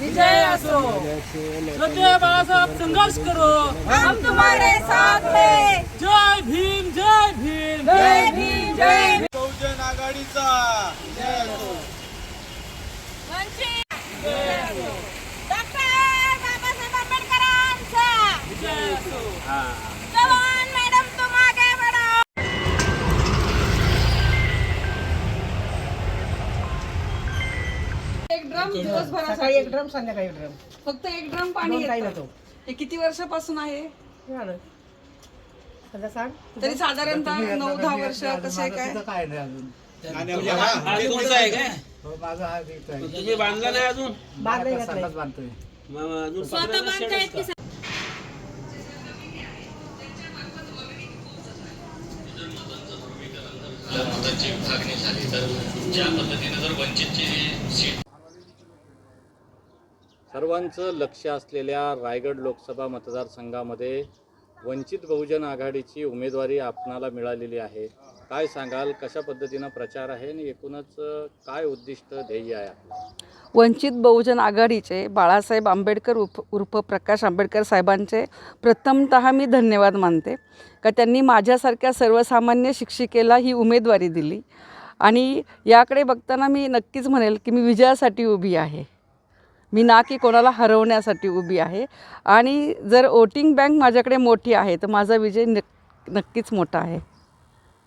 विजय असो. श्रद्धेय बाळासाहेब संघर्ष करो. हम तुम्हारे साथ है. जय भीम जय भीम. जय भीम जय भीम. बहुजन आघाडीचा. वंचित. डॉक्टर बाबासाहेब आंबेडकरांचा. विजय असो. जवान सकाळी एक ड्रम संध्याकाळी एक ड्रम. फक्त एक ड्रम पाणी दोन येतं. हे किती वर्षापासून आहे? झालं. सध्या सांग. तरी साधारणतः नऊ दहा वर्ष कसे काय? काय नाही अजून. हा, तुमचा आहे काय? हो, माझा हा एक आहे. तुम्ही बांधला नाही अजून? बाग नाही आता. घातलंय संडास बांधतोय. मग अजून पंधरा की मतांची विभागणी झाली तर ज्या पद्धतीने जर वंचितची सीट सर्वांचं लक्ष असलेल्या रायगड लोकसभा मतदारसंघामध्ये वंचित बहुजन आघाडीची उमेदवारी आपणाला मिळालेली आहे. काय सांगाल? कशा पद्धतीनं प्रचार आहे आणि एकूणच काय उद्दिष्ट ध्येय आहे वंचित बहुजन आघाडीचे बाळासाहेब आंबेडकर उप उर्फ प्रकाश आंबेडकर साहेबांचे प्रथमतः मी धन्यवाद मानते. का त्यांनी माझ्यासारख्या सर्वसामान्य शिक्षिकेला ही उमेदवारी दिली. आणि याकडे बघताना मी नक्कीच म्हणेल की मी विजयासाठी उभी आहे. मी ना की कोणाला हरवण्यासाठी उभी आहे. आणि जर वोटिंग बँक माझ्याकडे मोठी आहे तर माझा विजय नक नक्कीच मोठा आहे.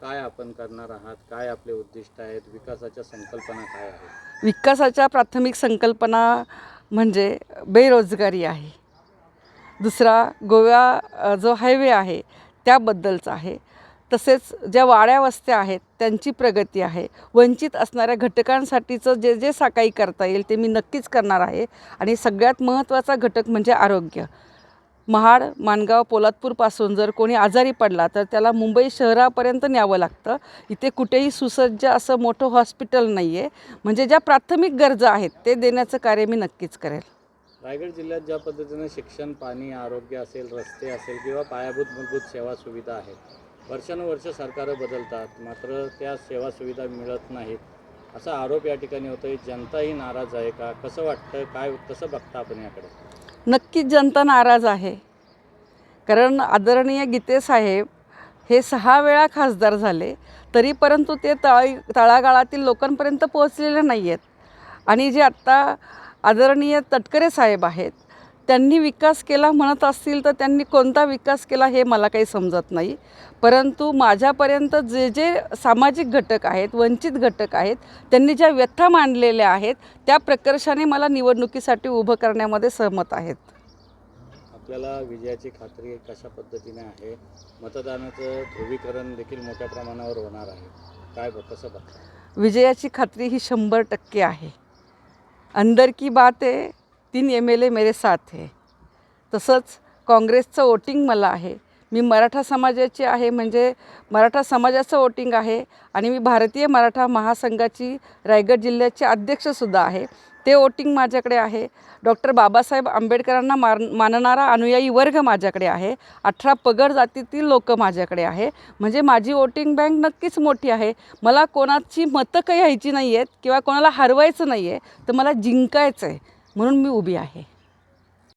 काय आपण करणार आहात? काय आपले उद्दिष्ट आहेत? विकासाच्या संकल्पना काय आहेत? विकासाच्या प्राथमिक संकल्पना म्हणजे बेरोजगारी आहे. दुसरा गोवा जो हायवे आहे त्याबद्दलचा आहे. तसेच ज्या वाड्या वस्त्या आहेत त्यांची प्रगती आहे. वंचित असणाऱ्या घटकांसाठीचं जे जे साकाई करता येईल ते मी नक्कीच करणार आहे. आणि सगळ्यात महत्त्वाचा घटक म्हणजे आरोग्य. महाड माणगाव पोलादपूरपासून जर कोणी आजारी पडला तर त्याला मुंबई शहरापर्यंत न्यावं लागतं. इथे कुठेही सुसज्ज असं मोठं हॉस्पिटल नाही आहे म्हणजे ज्या प्राथमिक गरजा आहेत ते देण्याचं कार्य मी नक्कीच करेल. रायगड जिल्ह्यात ज्या पद्धतीनं शिक्षण पाणी आरोग्य असेल रस्ते असेल किंवा पायाभूत मूलभूत सेवा सुविधा आहेत वर्षानुवर्ष सरकारं बदलतात मात्र त्या सेवा सुविधा मिळत नाहीत. असा आरोप या ठिकाणी होतोय जनताही नाराज आहे का? कसं वाटतं काय कसं बघता आपण याकडे? नक्कीच जनता नाराज आहे. कारण आदरणीय गीते साहेब हे सहा वेळा खासदार झाले तरी परंतु ते तळा तळागाळातील लोकांपर्यंत पोहोचलेले नाही आहेत आणि जे आत्ता आदरणीय तटकरे साहेब आहेत त्यांनी विकास केला म्हणत असतील तर त्यांनी कोणता विकास केला हे मला काही समजत नाही. परंतु माझ्यापर्यंत जे जे सामाजिक घटक आहेत वंचित घटक आहेत त्यांनी ज्या व्यथा मांडलेल्या आहेत त्या प्रकर्षाने मला निवडणुकीसाठी उभं करण्यामध्ये सहमत आहेत. आपल्याला विजयाची खात्री कशा पद्धतीने आहे? मतदानाचं ध्रुवीकरण देखील मोठ्या प्रमाणावर होणार आहे. काय कसं बघता? विजयाची खात्री ही शंभर टक्के आहे. अंदर की बात आहे तीन एम एल ए मेरे साथ आहे तसंच काँग्रेसचं वोटिंग मला आहे. मी मराठा समाजाची आहे म्हणजे मराठा समाजाचं वोटिंग आहे आणि मी भारतीय मराठा महासंघाची रायगड जिल्ह्याची अध्यक्षसुद्धा आहे. ते वोटिंग माझ्याकडे आहे. डॉक्टर बाबासाहेब आंबेडकरांना मान मानणारा अनुयायी वर्ग माझ्याकडे आहे. अठरा पगड जातीतील लोक माझ्याकडे आहे. म्हणजे माझी वोटिंग बँक नक्कीच मोठी आहे. मला कोणाची मतं काही यायची नाही आहेत किंवा कोणाला हरवायचं नाही आहे तर मला जिंकायचं आहे म्हणून मी उभी आहे.